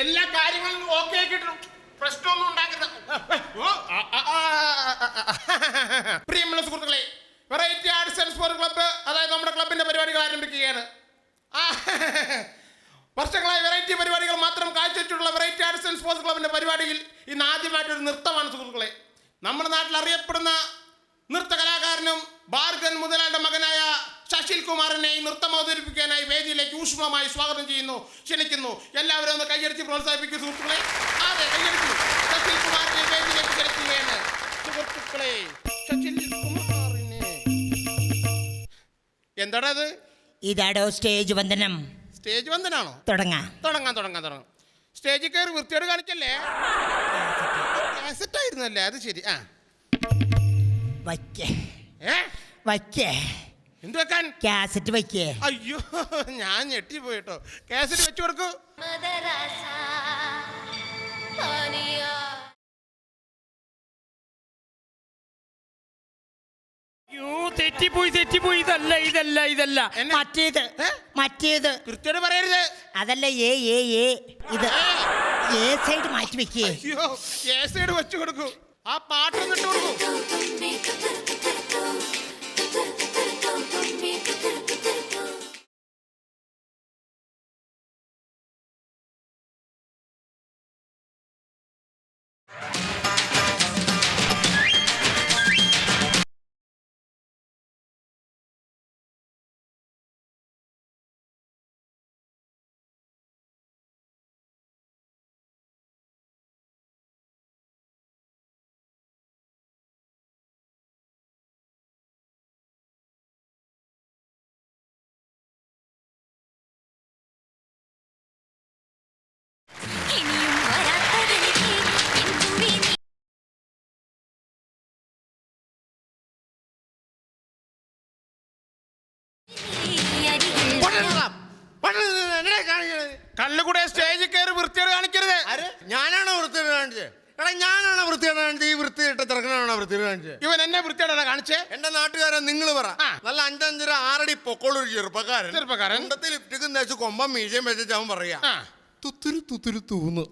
എല്ലാ കാര്യങ്ങളും ഓക്കെ കിട്ടണം. പ്രശ്നമൊന്നും ഉണ്ടാക്കരുത്. പ്രിയമുള്ള സുഹൃത്തുക്കളെ variety arts and sports club അതായത് നമ്മുടെ ക്ലബിന്റെ പരിപാടികൾ ആരംഭിക്കുകയാണ്. വർഷങ്ങളായി വെറൈറ്റി പരിപാടികൾ മാത്രം കാഴ്ചവെച്ചിട്ടുള്ള വെറൈറ്റി ആർട്സ് ആൻഡ് സ്പോർട്സ് ക്ലബിന്റെ പരിപാടിയിൽ ഇന്ന് ആദ്യമായിട്ടൊരു നൃത്തമാണ് സുഹൃത്തുക്കളെ. നമ്മുടെ നാട്ടിൽ അറിയപ്പെടുന്ന നൃത്ത കലാകാരനും ഭാർഗൻ മുതലാളുടെ മകനായ ശശിൽ കുമാറിനെ ഈ നൃത്തം അവതരിപ്പിക്കാനായി വേദിയിലേക്ക് ഊഷ്മമായി സ്വാഗതം ചെയ്യുന്നു ക്ഷണിക്കുന്നു. എല്ലാവരും ഒന്ന് കൈയടിച്ച് പ്രോത്സാഹിപ്പിക്കും സുഹൃത്തുക്കളെ. അതെ കൈയടിച്ചു? ശശിൽ കുമാറിനെ വേദിയിലേക്ക് ക്ഷണിക്കുകയാണ്. സുഹൃത്തുക്കളെ ശശിൽ കുമാറിനെ. എന്താടാ അത്? ഇതാടോ സ്റ്റേജ് വന്ദനം. സ്റ്റേജ് വന്ദനാണോ? തുടങ്ങാം. തുടങ്ങാം തുടങ്ങാം തുടങ്ങാം. സ്റ്റേജിൽ കയറി വൃത്തിയോട് കാണിക്കല്ലേ? ആയിരുന്നല്ലേ അത് ശരി. ആ. വയ്ക്കേ. ഏ? വയ്ക്കേ. എന്ത് വെക്കാൻ? കാസറ്റ് വയ്ക്കേ. അയ്യോ ഞാൻ ഞെട്ടി പോയിട്ടോ കാസറ്റ് വെച്ചു കൊടുക്കൂ. തെറ്റിപ്പോയി തെറ്റിപ്പോയി. ഇതല്ല ഇതല്ല ഇതല്ല? മറ്റേത് ഏ? മറ്റേത്. കൃത്യത പറയരുത്. അതല്ല ഏ ഏ ഏ. ഇത് ഏ? സൈഡ് മാറ്റി വെക്കേ. അയ്യോ കേസൈഡ് വെച്ചു കൊടുക്കൂ. ആ പാട്ടൊന്ന് ഇട്ട് കള്ളുകൂടെ സ്റ്റേജിൽ കയറി വൃത്തിയോട് കാണിക്കരുത്? ഞാനാണോ വൃത്തിയോട് കാണിച്ചത്? എടാ ഞാനാണോ വൃത്തിയുടെ കാണിച്ചത്? ഈ വൃത്തി ഇട്ട ചെറുക്കനാണോ വൃത്തി കാണിച്ചത്? ഇവൻ എന്നെ വൃത്തിയോടാണ് കാണിച്ചേ? എന്റെ നാട്ടുകാരൻ നിങ്ങൾ പറ. നല്ല അഞ്ചഞ്ചര ആറടി പൊക്കോളൊരു ചെറുപ്പക്കാരൻ. ചെറുപ്പക്കാരൻ. ലിപ്റ്റിക്കും തേച്ച് കൊമ്പം മീശയും വെച്ചിട്ട് അവൻ പറയാ തുത്തിരി തുത്തുരു തൂന്ന്.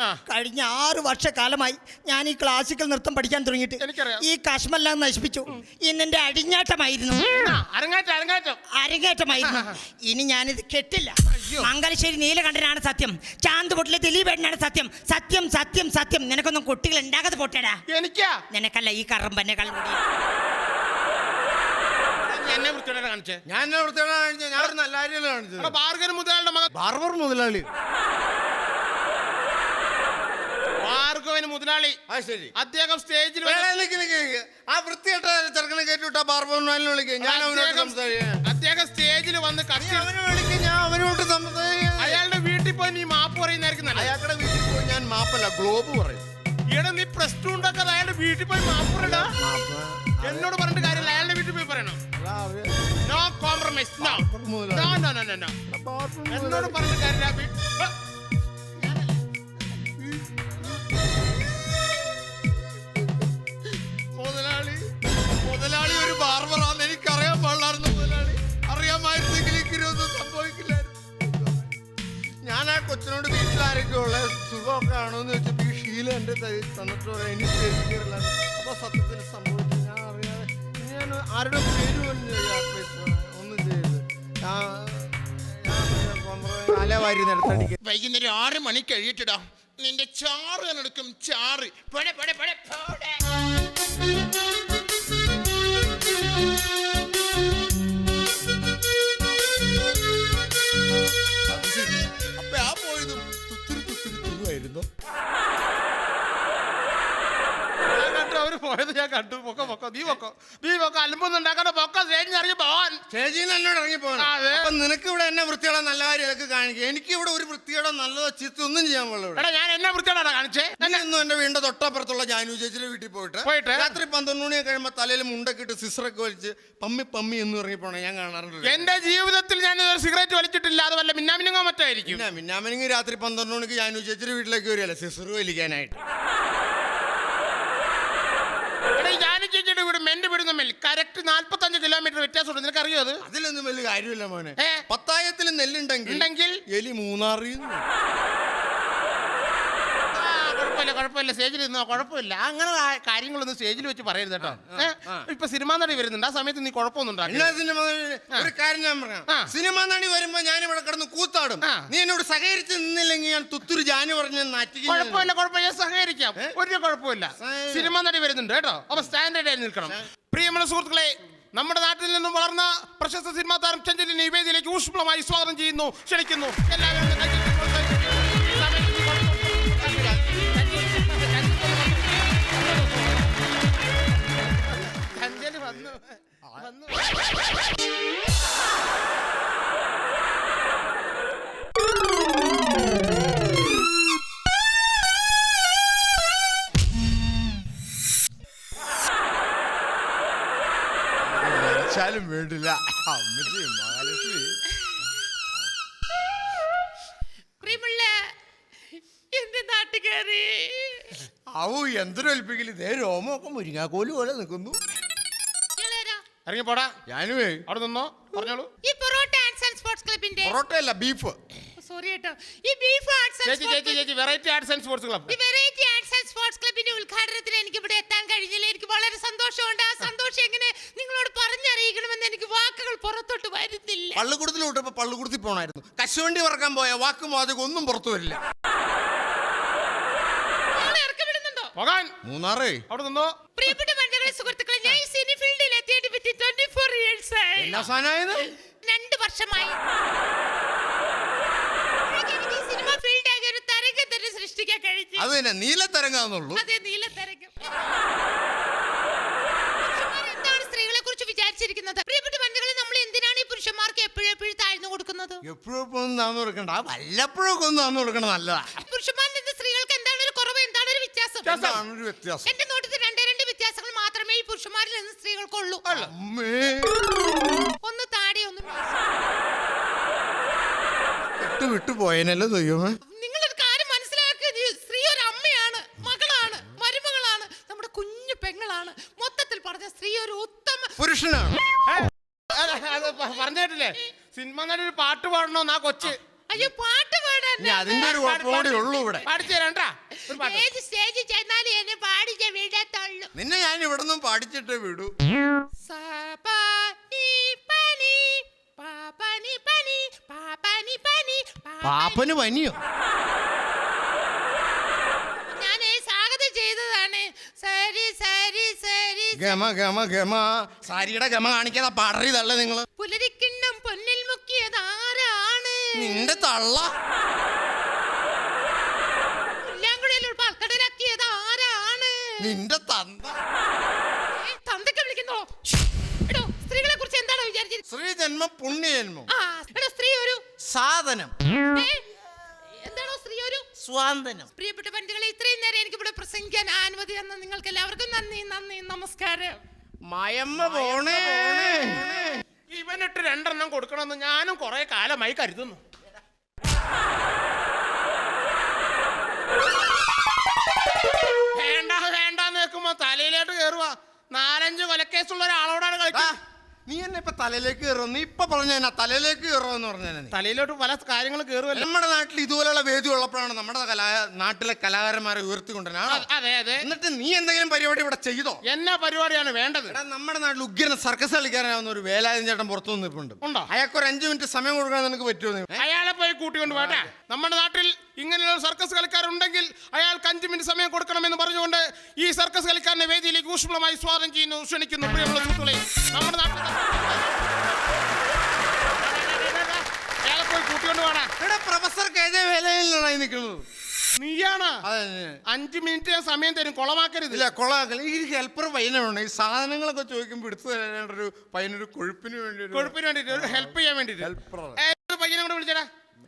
ആ. കഴിഞ്ഞ ആറു വർഷക്കാലമായി ഞാൻ ഈ ക്ലാസിക്കൽ നൃത്തം പഠിക്കാൻ തുടങ്ങിയിട്ട് എനിക്കറിയാം. ഈ കശ്മെല്ലാം നശിപ്പിച്ചു. ഇന്നെന്റെ അടിഞ്ഞാട്ടമായിരുന്നു. ആ, അരങ്ങാറ്റം അരങ്ങാറ്റം. അരങ്ങേറ്റമായിരുന്നു. ഇനി ഞാനിത് കെട്ടില്ല. മംഗലശ്ശേരി നീലകണ്ഠനാണ് സത്യം. ചാന്ത് പൊട്ടിലെ ദിലീപേട്ടനാണ് സത്യം. സത്യം സത്യം സത്യം. നിനക്കൊന്നും കുട്ടികൾ ഉണ്ടാകാതെ പോട്ടേടാ. എനിക്കാ? നിനക്കല്ല ഈ കറമ്പന്നെ പന്നെ നീ എന്നെ വൃത്തിയോടെ കാണിച്ചേ? ഞാൻ എന്നെ വൃത്തിയുടെ കാണിച്ചത് ഞാൻ ഒരു നല്ല കാര്യമല്ല കാണിച്ചത്? മുതലാളുടെ മകൻ ബാർബർ മുതലാളി. ഭാർഗവൻ മുതലാളി. ആ ശരി. അദ്ദേഹം സ്റ്റേജിൽ. ആ വൃത്തികെട്ട ചെറുക്കനെ കയറ്റി വിട്ടാ ബാർബർ വിളിക്കും. ഞാൻ അവനോട് സംസാരിക്കാം. അദ്ദേഹം സ്റ്റേജിൽ വന്ന് കത്തി അവനെ വിളിക്കും ഞാൻ അവനോട് സംസാരിക്കാം. അയാളുടെ വീട്ടിൽ പോയി നീ മാപ്പ് പറയുന്നതായിരിക്കും അയാളുടെ വീട്ടിൽ പോയി ഞാൻ മാപ്പല്ല ഗ്ലോബ് പറയും. ഇവിടെ നീ പ്ലസ് ടു ഉണ്ടാക്കാതെ അയാളുടെ വീട്ടിൽ പോയി മാപ്പ് പറയടാ. എന്നോട് പറഞ്ഞിട്ട് കാര്യമില്ല അയാളുടെ വീട്ടിൽ പോയി പറയണം. No compromise no no no no no എന്നോട് പറഞ്ഞിട്ട് കാര്യമില്ല തന്നിട്ട് പറയാം എനിക്ക് സ്റ്റേജിൽ അപ്പോൾ സത്യത്തിൽ സംഭവിച്ചു. ഞാൻ അറിയാതെ ഞാൻ ആരുടെ പേര് പോലും ഒന്നും നിലത്തടിക്കുക വൈകുന്നേരം ആറ് മണി കഴിയിട്ടിടാം നിന്റെ ചാറ് ഞാൻ എടുക്കും. ചാറ്. പോടെ പോടെ പോടെ പോടെ. പോയത് ഞാൻ കണ്ടു. പൊക്കോ പൊക്കോ നീ പൊക്കോ. നീ പൊക്കോ അലമ്പൊന്നും ഉണ്ടാക്കണ പൊക്കോ സ്റ്റേജിൽ ഇറങ്ങി പോവാൻ. ചേച്ചി എന്നോട് ഇറങ്ങി പോകണം അതെ. അപ്പൊ നിനക്ക് ഇവിടെ എന്നെ വൃത്തിയുടെ നല്ല കാര്യം ഇതൊക്കെ കാണിക്കുക എനിക്ക് ഇവിടെ ഒരു വൃത്തിയുടെ നല്ലതോ ചീത്ത ഒന്നും ചെയ്യാൻ പാടില്ല എടാ ഞാൻ എന്നെ വൃത്തിയോടാ കാണിച്ചേ? എന്നെ ഒന്നും എന്റെ വീടിന്റെ തൊട്ടപ്പുറത്തുള്ള ജാനു ചേച്ചിയുടെ വീട്ടിൽ പോയിട്ട് പോയിട്ട്? രാത്രി പന്ത്രണ്ട് മണിയൊക്കെ കഴിയുമ്പോ തലയിൽ മുണ്ടൊക്കെ ഇട്ട് സിസറൊക്കെ വലിച്ച് പമ്മി പമ്മി എന്ന് ഇറങ്ങി പോണേ ഞാൻ കാണാറുണ്ട് എന്റെ ജീവിതത്തിൽ ഞാൻ സിഗരറ്റ് വലിച്ചിട്ടില്ല. അത് വല്ല മിന്നാമിനുങ്ങോ മറ്റായിരിക്കും പിന്നെ മിന്നാമനിങ് രാത്രി പന്ത്രണ്ട് മണിക്ക് ജാനു ചേച്ചിയുടെ വീട്ടിലേക്ക് വരികയല്ലേ സിസർ വലിക്കാനായിട്ട്. ചേച്ചിയുടെ വീടും എന്റെ വീടും തമ്മിൽ കറക്റ്റ് നാല്പത്തഞ്ച് കിലോമീറ്റർ വ്യത്യാസമുണ്ട്. നിനക്കറിയോ അത്? അതിലൊന്നും വലിയ കാര്യമില്ല മോനെ? പത്തായത്തിൽ നെല്ലുണ്ടെങ്കിൽ ഉണ്ടെങ്കിൽ? എലി മൂന്നാറിൽ ആ, കുഴപ്പമില്ല കുഴപ്പമില്ല. സ്റ്റേജിൽ ഇരുന്നോ കുഴപ്പമില്ല. അങ്ങനെ കാര്യങ്ങളൊന്നും സ്റ്റേജിൽ വെച്ച് പറയരുത് കേട്ടോ? ഇപ്പൊ സിനിമാ നടി വരുന്നുണ്ട്. ആ സമയത്ത് നീ കുഴപ്പമൊന്നും ഒരു കാര്യം ഞാൻ പറയാം സിനിമാ നടി വരുമ്പോ ഞാൻ ഇവിടെ കിടന്ന് കൂത്താടും. നീ എന്നോട് സഹകരിച്ച് നിന്നില്ലെങ്കിൽ ഞാൻ തുത്തൂര് ജാനു പറഞ്ഞ് കുഴപ്പമില്ല കുഴപ്പമില്ല. ഞാൻ സഹകരിക്കാം. ഒരു കുഴപ്പമില്ല. സിനിമാ നടി വരുന്നുണ്ട് കേട്ടോ. അപ്പൊ സ്റ്റാൻഡേർഡ് ആയി നിൽക്കണം. പ്രിയമുള്ള സുഹൃത്തുക്കളെ നമ്മുടെ നാട്ടിൽ നിന്നും വളർന്ന പ്രശസ്ത സിനിമാ താരം ചഞ്ചലി നിവേദിയിലേക്ക് ഊഷ്മളമായി സ്വാഗതം ചെയ്യുന്നു ക്ഷണിക്കുന്നു. എല്ലാവരും വന്നു. വന്നു. വേണ്ടില്ല അമ്മച്ചി മഹാലക്ഷ്മി. പ്രിയമുള്ള എന്റെ നാട്ടുകാരി. അവു എന്തൊരൽപ്പിക്കൽ ഇതേ രോമൊക്കെ മുരിങ്ങാക്കോൽ പോലെ നിൽക്കുന്നു. ഇറങ്ങി പോടാ ഞാനുവേ. അവിടെ നിന്നോ? പറഞ്ഞോളൂ. ഈ പൊറോട്ട ആർട്സ് ആൻഡ് സ്പോർട്സ് ക്ലബിന്റെ പൊറോട്ട അല്ല ബീഫ് സോറി കേട്ടോ. ഈ ബീഫ് ആർട്സ് ആൻഡ് ചേച്ചി ചേച്ചി ചേച്ചി variety arts and sports club ഈ വെറൈറ്റി ആർട്സ് ആൻഡ് സ്പോർട്സ് ക്ലബിന്റെ ഉദ്ഘാടനത്തിന് എനിക്ക് ഇവിടെ എത്താൻ കഴിഞ്ഞില്ല. എനിക്ക് വളരെ സന്തോഷമുണ്ട്. ആ സന്തോഷം എങ്ങനെ നിങ്ങളോട് പറഞ്ഞറിയിക്കണമെന്ന് എനിക്ക് വാക്കുകൾ പുറത്തോട്ട് വരുന്നില്ല. പള്ളിക്കൂടത്തിൽ വിട്ടപ്പോ പള്ളിക്കൂടത്തിൽ പോണായിരുന്നു. കശുവണ്ടി വറക്കാൻ പോയ വാക്കും വാചകം ഒന്നും പുറത്തു വരില്ല. മൂന്നാറേ. അവിടെ നിന്നോ? പ്രിയപ്പെട്ട മണ്ഡലങ്ങളെ സുഹൃത്തുക്കളെ എന്നാ സാധനമായത്? രണ്ട് വർഷമായി. എനിക്ക് ഈ സിനിമ ഫീൽഡ് ആകെ ഒരു തരംഗത്തിന് സൃഷ്ടിക്കാൻ കഴിച്ചു അത് തന്നെ നീലത്തരങ്ങാന്നുള്ളൂ അതെ നീലത്തരംഗം പുരുഷന്മാർ എന്താണ് സ്ത്രീകളെ കുറിച്ച് വിചാരിച്ചിരിക്കുന്നത്? പ്രിയപ്പെട്ട വനിതകളെ നമ്മൾ എന്തിനാണ് ഈ പുരുഷന്മാർക്ക് എപ്പോഴും എപ്പോഴും താഴ്ന്നു കൊടുക്കുന്നത്? എപ്പോഴും എപ്പോഴും ഒന്നും താന്നു കൊടുക്കണ്ട വല്ലപ്പോഴൊക്കെ ഒന്ന് താന്നു കൊടുക്കണം നല്ലതാ. പുരുഷന്മാരിൽ നിന്ന് സ്ത്രീകൾക്ക് എന്താണ് ഒരു കുറവ്? എന്താണ് ഒരു വ്യത്യാസം? എന്താണ് ഒരു വ്യത്യാസം? എന്റെ നോട്ടത്തിൽ സ്ത്രീകൾക്കുള്ളൂ. അമ്മേ. ഒന്ന് താടി ഒന്ന് വിട്ടു വിട്ടു പോയനല്ലോ ദൈവമേ. നിങ്ങളൊരു കാര്യം മനസ്സിലാക്കുക ഈ സ്ത്രീ ഒരു അമ്മയാണ് മകളാണ് മരുമകളാണ് നമ്മുടെ കുഞ്ഞു പെങ്ങളാണ്. മൊത്തത്തിൽ പറഞ്ഞ സ്ത്രീ ഒരു ഉത്തമ പുരുഷനാണ്. പറഞ്ഞിട്ടില്ലേ? സിനിമ നല്ലൊരു പാട്ട് പാടണോന്നാ കൊച്ച്. അയ്യോ ഇനി അതിന്റെ ഒരു കുഴപ്പം ഉള്ളൂ ഇവിടെ. പാടിച്ചു തരാണ്ടാ ഒരു പാട്ട്. ഏത് സ്റ്റേജിൽ ചെന്നാലും എന്നെ പാടിച്ച വിടത്തുള്ളൂ. നിന്നെ ഞാൻ ഇവിടെ നിന്നും പാടിച്ചിട്ടേ വിടൂ. പാപ്പന് പനിയോ? ഞാനേ സ്വാഗതം ചെയ്തതാണ്. സരി സരി സരി. ഗമ ഗമ ഗമ. സാരിയുടെ ഗമ കാണിക്കാതെ പാടറിയതല്ല നിങ്ങൾ? പുലരിക്കിണ്ണം പൊന്നിൽ മുക്കിയത് ആരാണ്? നിന്റെ തള്ള. നിന്റെ തന്ത. തന്തയ്ക്ക് വിളിക്കുന്നോ? എടോ സ്ത്രീകളെ കുറിച്ച് എന്താണ് വിചാരിച്ചത് ശ്രീ ജന്മം പുണ്യജന്മം ആ എടോ സ്ത്രീ ഒരു സാധനം. ഏ, എന്താണോ സ്ത്രീ ഒരു സ്വാന്തനം. പ്രിയപ്പെട്ട പണ്ഡിതകളെ ഇത്രയും നേരം എനിക്ക് ഇവിടെ പ്രസംഗിക്കാൻ അനുമതി തന്ന നിങ്ങൾക്ക് എല്ലാവർക്കും നന്ദി നന്ദി നമസ്കാരം. മയമ്മ പോണേ. ഇവനിട്ട് രണ്ടെണ്ണം കൊടുക്കണമെന്ന് ഞാനും കുറെ കാലമായി കരുതുന്നു. തലയിലോട്ട് കേറുവാ. നാലഞ്ച് കൊലക്കേസുള്ള ഒരാളോടാണ് ആ, കളിക്കുന്നത് നീ എന്നെ ഇപ്പൊ തലയിലേക്ക് കയറും? നീ ഇപ്പൊ പറഞ്ഞ തലയിലേക്ക് കയറുമെന്ന് പറഞ്ഞ തലയിലോട്ട് പല കാര്യങ്ങൾ കയറുമല്ലോ നമ്മുടെ നാട്ടിൽ ഇതുപോലെയുള്ള വേദി ഉള്ളപ്പോഴാണ് നമ്മുടെ കലാ നാട്ടിലെ കലാകാരന്മാരെ ഉയർത്തിക്കൊണ്ടിരുന്നത് അതെ അതെ. എന്നിട്ട് നീ എന്തെങ്കിലും പരിപാടി ഇവിടെ ചെയ്തോ? എന്നാ പരിപാടിയാണ് വേണ്ടത്? എടാ നമ്മുടെ നാട്ടിൽ ഉഗ്രൻ സർക്കസ് കളിക്കാനാവുന്ന ഒരു വേലായുധൻ ചേട്ടൻ പുറത്തു നിന്നിട്ടുണ്ട് ഉണ്ടോ? അയാൾക്ക് ഒരു അഞ്ചു മിനിറ്റ് സമയം കൊടുക്കാൻ നിനക്ക് പറ്റുമോ അയാളെ പോയി കൂട്ടിക്കൊണ്ട് വേണ്ട നമ്മുടെ നാട്ടിൽ ഇങ്ങനെയുള്ള സർക്കസ് കളിക്കാരുണ്ടെങ്കിൽ അയാൾക്ക് അഞ്ച് മിനിറ്റ് സമയം കൊടുക്കണമെന്ന് പറഞ്ഞുകൊണ്ട് ഈ സർക്കസ് കളിക്കാരനെ വേദിയിലേക്ക് ഊഷ്മളമായി സ്വാഗതം ചെയ്യുന്നു. ക്ഷണിക്കുന്നു. പ്രിയമുള്ള സുഹൃത്തുക്കളെ നമ്മുടെ നാട്ടിൽ പ്രൊഫസർ കെ ജെ വേലയിലാണ് ഈ നിൽക്കുന്നത്. നീയാണ്? അതെ അഞ്ച് മിനിറ്റ് ഞാൻ സമയം തരും. കൊളമാക്കരുത് ഇല്ല കൊള്ളാക്കൽ ഈ ഹെൽപ്പർ പയ്യനുണ്ട് ഈ സാധനങ്ങളൊക്കെ ചോദിക്കുമ്പോൾ എടുത്തു തരേണ്ട ഒരു പയ്യനൊരു കൊഴുപ്പിന് വേണ്ടി ഒരു കൊഴുപ്പിന് വേണ്ടിട്ട് ഒരു ഹെൽപ്പ് ചെയ്യാൻ വേണ്ടിട്ട് Helper. പയ്യനെ കൂടെ വിളിച്ചേടാ.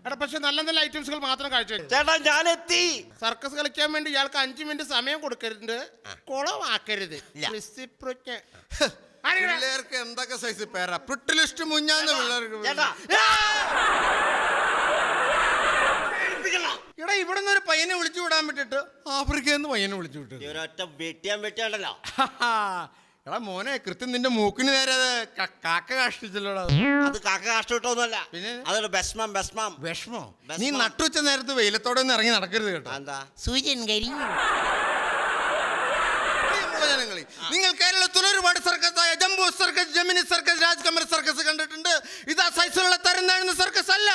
എടാ പക്ഷെ നല്ല നല്ല ഐറ്റംസുകൾ മാത്രം കാഴ്ച ചേട്ടാ ഞാൻ എത്തി സർക്കസ് കളിക്കാൻ വേണ്ടി ഇയാൾക്ക് അഞ്ചു മിനിറ്റ് സമയം കൊടുക്കരുത്. കുളമാക്കരുത്? പിള്ളേർക്ക് എന്തൊക്കെ സൈസ് പേരാ? പ്രിട്ടിലിസ്റ്റ് മുഞ്ഞാന്ന് പിള്ളേർക്ക് എടാ ഇവിടെ നിന്ന് ഒരു പയ്യനെ വിളിച്ചു വിടാൻ പറ്റിട്ട് ആഫ്രിക്കയിൽ നിന്ന് പയ്യനെ വിളിച്ചു വിട്ടു. ഒരൊറ്റ വെട്ടിയാൻ വെട്ടിയാണ്ടല്ലോ. എടാ മോനെ കൃത്യം നിന്റെ മൂക്കിന് നേരെ അത് ക- കാക്ക കാഷ്ടിച്ചല്ലോടാ അത്. കാക്ക കാഷ്ടിട്ടൊന്നുമല്ല പിന്നെ? അതൊരു ബെസ്മാം ബെസ്മാം വിഷമോ. വിഷമം. നീ നട്ടുവച്ച നേരത്ത് വെയിലത്തോടെ ഒന്നും ഇറങ്ങി നടക്കരുത് കേട്ടോ. എന്താ സൂര്യൻ കരിഞ്ഞു. ജനങ്ങളെ നിങ്ങൾ കേരളത്തിൽ ഒരുപാട് സർക്കസായ jumbo circus Gemini circus Rajkamal circus കണ്ടിട്ടുണ്ട്. ഇതാ സൈസിലുള്ള തരുന്നാഴുന്ന സർക്കസ് അല്ല.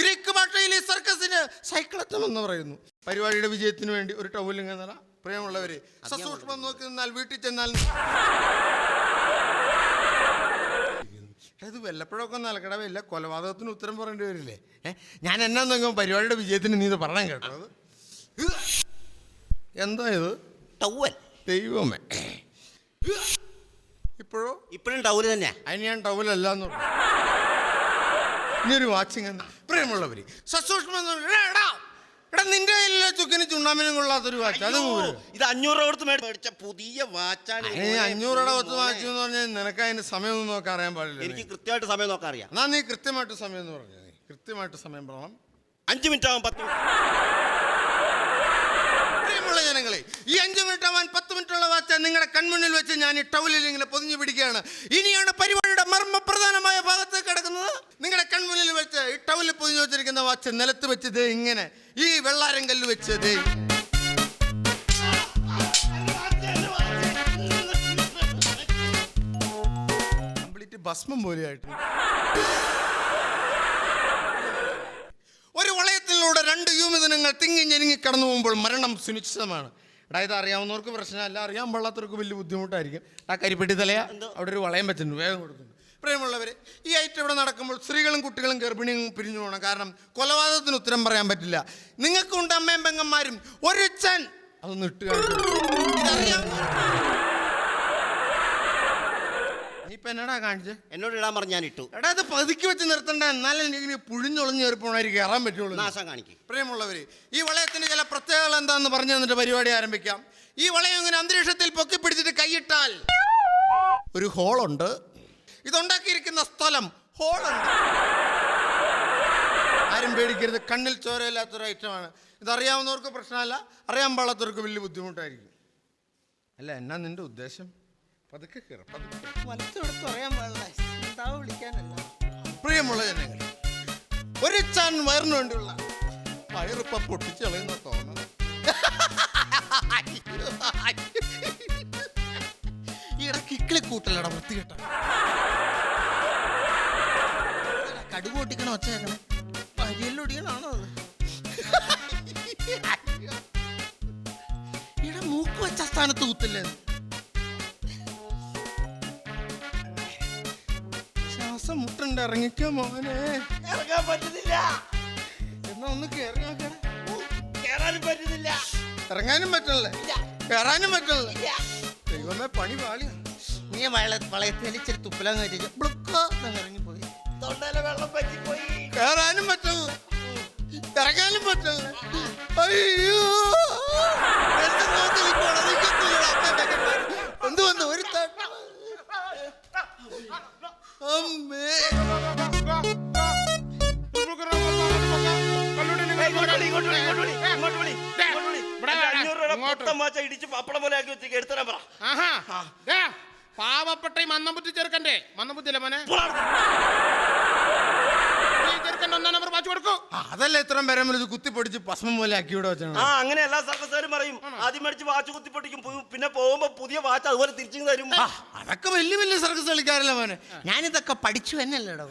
ഗ്രീക്ക് ഭാഷയിൽ ഈ സർക്കസിന് സൈക്ലത്തം എന്ന് പറയുന്നു. പരിപാടിയുടെ വിജയത്തിന് വേണ്ടി ഒരു ടൗലിംഗ് എന്നല്ല പ്രിയമുള്ളവരെ സസൂക്ഷ്മം നോക്കി നിന്നാൽ വീട്ടിൽ ചെന്നാൽ ഇത് വല്ലപ്പോഴൊക്കെ നൽകട വല്ല കൊലപാതകത്തിന് ഉത്തരം പറയേണ്ടി വരില്ലേ? ഞാൻ എന്നാ നോക്കുമ്പോൾ പരിപാടിയുടെ വിജയത്തിന് നീ ഇത് പറയാൻ കേട്ടോ. അത് എന്താ ഇത്? ടൗവൽ. ദൈവമേ. ഇപ്പോഴോ? ഇപ്പോഴും ടൗൽ തന്നെ അതിന് ഞാൻ ടൗലല്ല എന്ന് പറഞ്ഞു ഇനിയൊരു വാച്ചിങ് എന്ന് പ്രിയമുള്ളവര് സസൂക്ഷ്മം എടാ, നിന്റെ കയ്യിലെ ചുക്കിന് ചുണ്ണാമിനും കൊള്ളാത്തൊരു വാച്ച്. അത് പോരെ ഇത് അഞ്ഞൂറ് കൊടുത്ത് മേടിച്ച പുതിയ വാച്ചാണ് അഞ്ഞൂറ് പത്ത് വാച്ച് എന്ന് പറഞ്ഞാൽ നിനക്ക് അതിന് സമയമൊന്നും നോക്കാൻ അറിയാൻ പാടില്ല എനിക്ക് കൃത്യമായിട്ട് സമയം നോക്കാൻ അറിയാം. എന്നാ നീ കൃത്യമായിട്ട് സമയം എന്ന് പറഞ്ഞു നീ. കൃത്യമായിട്ട് സമയം പറയണം. അഞ്ച് മിനിറ്റ് ആവാൻ പത്ത് പ്രിയമുള്ള ജനങ്ങളെ ഈ അഞ്ചു മിനിറ്റ് ആവാൻ പത്ത് മിനിറ്റുള്ള വാച്ച നിങ്ങളുടെ കൺമുന്നിൽ വെച്ച് ഞാൻ ഈ ടൗലിൽ ഇങ്ങനെ പൊതിഞ്ഞു പിടിക്കുകയാണ്. ഇനിയാണ് പരിപാടിയുടെ മർമ്മ പ്രധാനമായ ഭാഗത്ത് കിടക്കുന്നത്. നിങ്ങളുടെ കൺമുന്നിൽ വെച്ച് ഈ ടൗലിൽ പൊതിഞ്ഞു വെച്ചിരിക്കുന്ന വാച്ച് നിലത്ത് വെച്ചത് ഇങ്ങനെ ഈ വെള്ളാരം കല്ല് വെച്ചത് കംപ്ലീറ്റ് ഭസ്മം പോലെയായിട്ട്. ഒരു വളയത്തിലൂടെ രണ്ട് യൂമിതനങ്ങൾ തിങ്ങി ഞെരുങ്ങി കടന്നു പോകുമ്പോൾ മരണം സുനിശ്ചിതമാണ്. എടാ ഇത് അറിയാവുന്നവർക്ക് പ്രശ്നമല്ല അറിയാൻ പാടാത്തവർക്ക് വലിയ ബുദ്ധിമുട്ടായിരിക്കും. ആ കരിപ്പെട്ടി തലയ അവിടെ ഒരു വളയം വെച്ചിട്ടുണ്ട് വേഗം കൊടുക്കുന്നു പ്രിയമുള്ളവർ ഈ ഐറ്റം ഇവിടെ നടക്കുമ്പോൾ സ്ത്രീകളും കുട്ടികളും ഗർഭിണിയും പിരിഞ്ഞു പോകണം. കാരണം കൊലപാതകത്തിന് ഉത്തരം പറയാൻ പറ്റില്ല. നിങ്ങൾക്കുണ്ട് അമ്മയും പെങ്ങന്മാരും. ഒരു ചൻ അതൊന്ന് ഇട്ട് കാണിച്ചു നീ ഇപ്പൊ എന്നടാ കാണിച്ചേ? എന്നോട് ഇടാൻ പറഞ്ഞു ഞാൻ ഇട്ടു. എടാ ഇത് പതുക്കി വെച്ച് നിർത്തണ്ട. എന്നാലും എനിക്ക് പുഴിഞ്ഞൊളിഞ്ഞ് കയറിപ്പോണായിരിക്കും കയറാൻ പറ്റുള്ളൂ നാശം കാണിക്കും. പ്രിയമുള്ളവര് ഈ വളയത്തിന്റെ ചില പ്രത്യേകത എന്താണെന്ന് പറഞ്ഞു തന്നിട്ട് പരിപാടി ആരംഭിക്കാം. ഈ വളയം ഇങ്ങനെ അന്തരീക്ഷത്തിൽ പൊക്കി പിടിച്ചിട്ട് കൈയിട്ടാൽ ഒരു ഹോളുണ്ട്. ഇതുണ്ടാക്കിയിരിക്കുന്ന സ്ഥലം ഹോളുണ്ട്. ആരും പേടിക്കരുത്. കണ്ണിൽ ചോരയില്ലാത്തൊരു ഐറ്റമാണ് ഇതറിയാവുന്നവർക്ക് പ്രശ്നമല്ല. അറിയാൻ പാടാത്തവർക്ക് വലിയ ബുദ്ധിമുട്ടായിരിക്കും. അല്ല എന്നാ നിന്റെ ഉദ്ദേശം? പതുക്കെ കയറ വലത്തോടത്ത് പറയാൻ പാടില്ല. എന്താ വിളിക്കാനല്ല. പ്രിയമുള്ള ജനങ്ങൾ ഒരു ചാൻ വയറിന് വേണ്ടിയുള്ള വയറിപ്പ പൊട്ടിച്ച് കളയുന്ന തോന്നുന്നു ഈടെ കിക്കിളി കൂട്ടലട വൃത്തികെട്ട. കടുക് പൊട്ടിക്കണ ഒച്ചയാക്കണേ. അത്? ഈടെ മൂക്ക് വെച്ച സ്ഥാനത്ത് കുത്തില്ലേ? ശ്വാസം മുട്ടുണ്ട് ഇറങ്ങിക്കോ മോനെ. ഇറങ്ങാൻ പറ്റുന്നില്ല. എന്നാ ഒന്ന് കേറി നോക്കണേ കേറാനും പറ്റുന്നില്ല. ഇറങ്ങാനും പറ്റണല്ലേ. കയറാനും പറ്റണല്ലേ. ദൈവമേ പണി പാളി. നീ വള വളയത്തിൽ ഇച്ചിരി തുപ്പലാന്ന് കയറ്റി ബ്ലുക്കോ ഇറങ്ങിപ്പോയി തൊണ്ടയിലെ വെള്ളം പറ്റിപ്പോയി. കയറാനും പറ്റണല്ലേ. ഇറങ്ങാനും പറ്റണല്ലേ. അയ്യോ. പപ്പടം പോലെ ആക്കി വെച്ചേക്ക്. എടുത്തരാൻ പറ. ആഹാ. ദേ, പാവപ്പെട്ട ഈ മന്നബുദ്ധി ചെറുക്കന്റെ മന്നബുദ്ധിയല്ലേ മോനെ? ഈ ചെറുക്കന്റെ ഒന്നാം നമ്പർ വാച്ച് കൊടുക്കൂ. ആ, അതല്ല ഇത്രയും പേരെ ഇത് കുത്തിപ്പൊടിച്ച് ഭസ്മം പോലെ ആക്കി ഇവിടെ വെച്ചാണ് ആ അങ്ങനെ എല്ലാ സർക്കസുകാരും പറയും ആദ്യം മേടിച്ച് വാച്ച് കുത്തി പു- പിന്നെ പോകുമ്പോ പുതിയ വാച്ച് അതുപോലെ തിരിച്ചു തരും. അതൊക്കെ വലിയ വലിയ സർക്കസ് കളിക്കാരല്ല മോനെ? ഞാനിതൊക്കെ പഠിച്ചു തന്നെയല്ലേടോ?